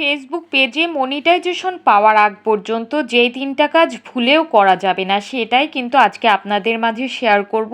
Facebook পেজে monetization পাওয়ার আগ পর্যন্ত যেই তিনটা কাজ ভুলেও করা যাবে না, সেটাই কিন্তু আজকে আপনাদের মাঝে শেয়ার করব।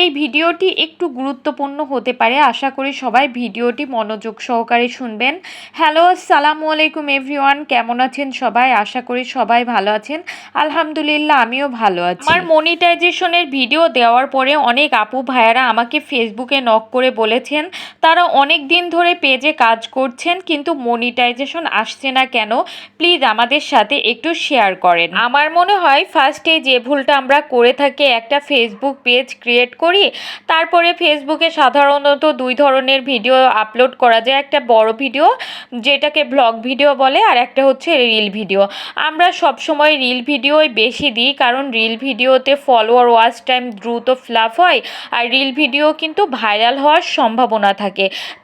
এই ভিডিওটি একটু গুরুত্বপূর্ণ হতে পারে, আশা করি সবাই ভিডিওটি মনোযোগ সহকারে শুনবেন। হ্যালো আসসালামু আলাইকুম এভরিওয়ান কেমন আছেন সবাই? আশা করি সবাই ভালো আছেন। আলহামদুলিল্লাহ, আমিও ভালো আছি। আমার মনিটাইজেশনের ভিডিও দেওয়ার পরে অনেক আপু ভাইয়ারা আমাকে ফেসবুকে নক করে বলেছেন তারা অনেক দিন ধরে পেজে কাজ করছেন, কিন্তু মনিটাইজেশন আসছে না কেন? প্লিজ আমাদের সাথে একটু শেয়ার করেন। আমার মনে হয় ফার্স্টে যে ভুলটা আমরা করে থাকি, একটা ফেসবুক পেজ ক্রিয়েট করি, তারপরে ফেসবুকে সাধারণত দুই ধরনের ভিডিও আপলোড করা যায়। একটা বড় ভিডিও যেটাকে ব্লগ ভিডিও বলে, আর একটা হচ্ছে রিল ভিডিও আমরা সবসময় রিল ভিডিওই বেশি দিই, কারণ রিল ভিডিওতে ফলোয়ার ওয়াচ টাইম দ্রুত ফ্লাপ হয়, আর রিল ভিডিও কিন্তু ভাইরাল হওয়ার সম্ভাবনা থাকে।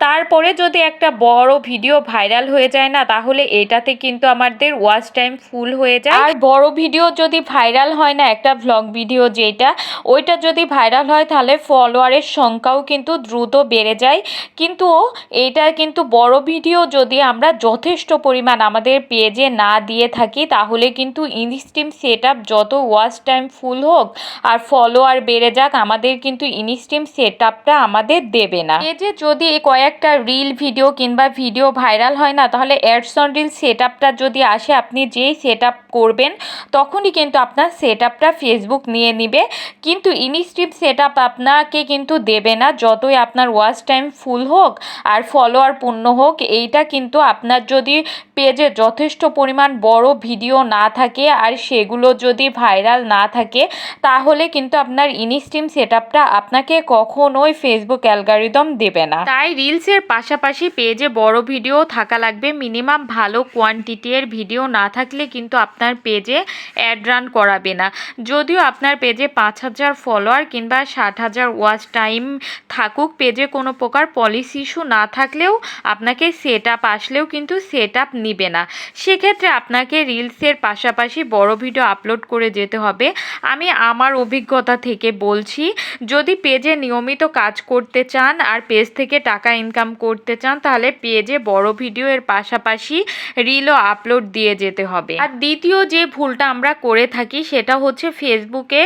তারপরে যদি একটা বড় ভিডিও ভাইরাল হয়ে যায় না, তাহলে এটাতে কিন্তু আমাদের ওয়াচ টাইম ফুল হয়ে যায়। আর বড় ভিডিও যদি ভাইরাল হয় না, একটা ভ্লগ ভিডিও যেটা, ওইটা যদি ভাইরাল হয়, তাহলে ফলোয়ারের সংখ্যাও কিন্তু দ্রুত বেড়ে যায়। কিন্তু এটা কিন্তু বড় ভিডিও যদি আমরা যথেষ্ট পরিমাণ আমাদের পেজে না দিয়ে থাকি, তাহলে কিন্তু ইনস্টিম সেট যত ওয়াচ টাইম ফুল হোক আর ফলোয়ার বেড়ে যাক, আমাদের কিন্তু ইনস্টিম সেট আমাদের দেবে না। পেজে যদি কয়েকটা রিল ভিডিও কিংবা ভিডিও ভাইরাল হয় না, তাহলে অ্যাডস অন রিল সেট আপটা যদি আসে, আপনি যেই সেট আপ করবেন, তখনই কিন্তু আপনার সেট আপটা ফেসবুক নিয়ে নিবে। কিন্তু ইনস্টিপ সেট আপ আপনাকে কিন্তু দেবে না, যতই আপনার ওয়াচ টাইম ফুল হোক আর ফলোয়ার পূর্ণ হোক, এইটা কিন্তু আপনার যদি পেজে যথেষ্ট পরিমাণ বড় ভিডিও না থাকে আর সেগুলো যদি ভাইরাল না থাকে, তাহলে কিন্তু আপনার ইনস্টিম সেট আপটা আপনাকে কখনোই ফেসবুক অ্যালগারিদম দেবে না। তাই রিলসের পাশাপাশি পেজে বড় ভিডিও থাকা লাগবে। মিনিমাম ভালো কোয়ান্টিটির ভিডিও না থাকলে কিন্তু আপনার পেজে অ্যাড রান করাবে না। যদিও আপনার পেজে পাঁচ হাজার ফলোয়ার কিংবা ষাট হাজার ওয়াচ টাইম থাকুক, পেজে কোনো প্রকার পলিসি ইস্যু না থাকলেও আপনাকে সেট আপ আসলেও কিন্তু সেট আপ নিবে না। সেক্ষেত্রে আপনাকে রিলসের পাশাপাশি বড় ভিডিও আপলোড করে যেতে হবে। আমি আমার অভিজ্ঞতা থেকে বলছি, যদি পেজে নিয়মিত কাজ করতে চান আর পেজ থেকে টাকা ইনকাম করতে চান, তাহলে পেজে বড় ভিডিও এর পাশাপাশি রিলও আপলোড দিয়ে যেতে হবে। আর দ্বিতীয় যে ভুলটা আমরা করে থাকি, সেটা হচ্ছে ফেসবুকে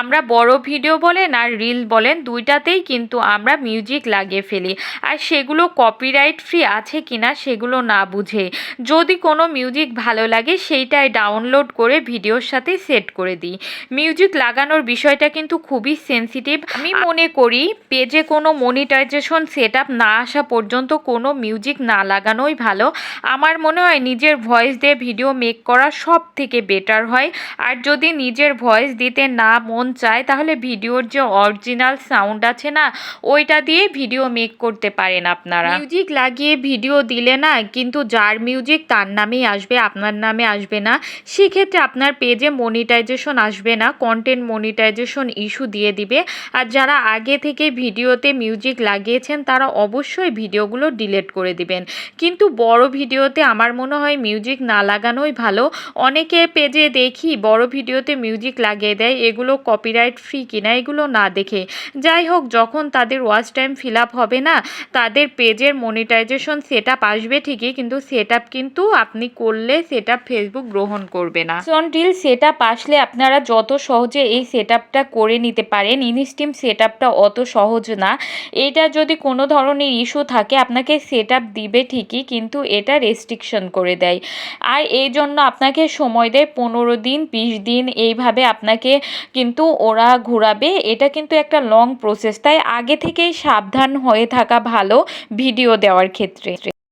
আমরা বড় ভিডিও বলেন আর রিল বলেন, দুইটাতেই কিন্তু আমরা মিউজিক লাগিয়ে ফেলি। আর সেগুলো কপিরাইট ফ্রি আছে কিনা সেগুলো না বুঝে। যদি কোনো মিউজিক ভালো লাগে, সেইটাই ডাউনলোড করে ভিডিওর সাথে সেট করে দিই। মিউজিক লাগানোর বিষয়টা কিন্তু খুবই সেন্সিটিভ আমি মনে করি, পেজে কোনো মনিটাইজেশন সেট আপ না আসা পর্যন্ত কোনো মিউজিক না লাগানোই ভালো। আমার মনে হয় নিজের ভয়েস দিয়ে ভিডিও মেক করা সব থেকে বেটার হয়। আর যদি নিজের ভয়েস দিতে না মন চায়, তাহলে ভিডিওর যে অরিজিনাল সাউন্ড আছে না, ওইটা দিয়ে ভিডিও মেক করতে পারেন আপনারা। মিউজিক লাগিয়ে ভিডিও দিলে না, কিন্তু যার মিউজিক তার নামেই আসবে, আপনার নামে আসবে না। সেক্ষেত্রে আপনার পেজে মনিটাইজেশন আসবে না কন্টেন্ট মনিটাইজেশন ইস্যু দিয়ে দিবে। আর যারা আগে থেকে ভিডিওতে মিউজিক লাগিয়েছেন তারা অবশ্যই ভিডিওগুলো ডিলিট করে দিবেন। কিন্তু বড় ভিডিওতে আমার মনে হয় মিউজিক না লাগানোই ভালো। অনেকে পেজে দেখি বড় ভিডিওতে মিউজিক লাগিয়ে দেয়, এগুলো কপিরাইট ফ্রি কিনা এগুলো না দেখে। যাই হোক, যখন তাদের ওয়াচ টাইম ফিল হবে না, তাদের পেজের মনিটাইজেশন সেট আসবে ঠিকই, কিন্তু সেট কিন্তু আপনি করলে সেট ফেসবুক গ্রহণ করবে না। সনটিল সেট আসলে আপনারা যত সহজে এই সেট করে নিতে পারেন ইনস্টিম সেট অত সহজ না। এটা যদি কোনো ধরনের ইস্যু থাকে, আপনাকে সেট আপ দিবে ঠিকই, কিন্তু এটা রেস্ট্রিকশন করে দেয়। আর এই জন্য আপনাকে সময় দেয় পনেরো দিন, বিশ দিন, এইভাবে আপনাকে কিন্তু ওরা ঘোরাবে। এটা কিন্তু একটা লং প্রসেস তাই আগে থেকেই সাবধান হয়ে থাকা ভালো ভিডিও দেওয়ার ক্ষেত্রে।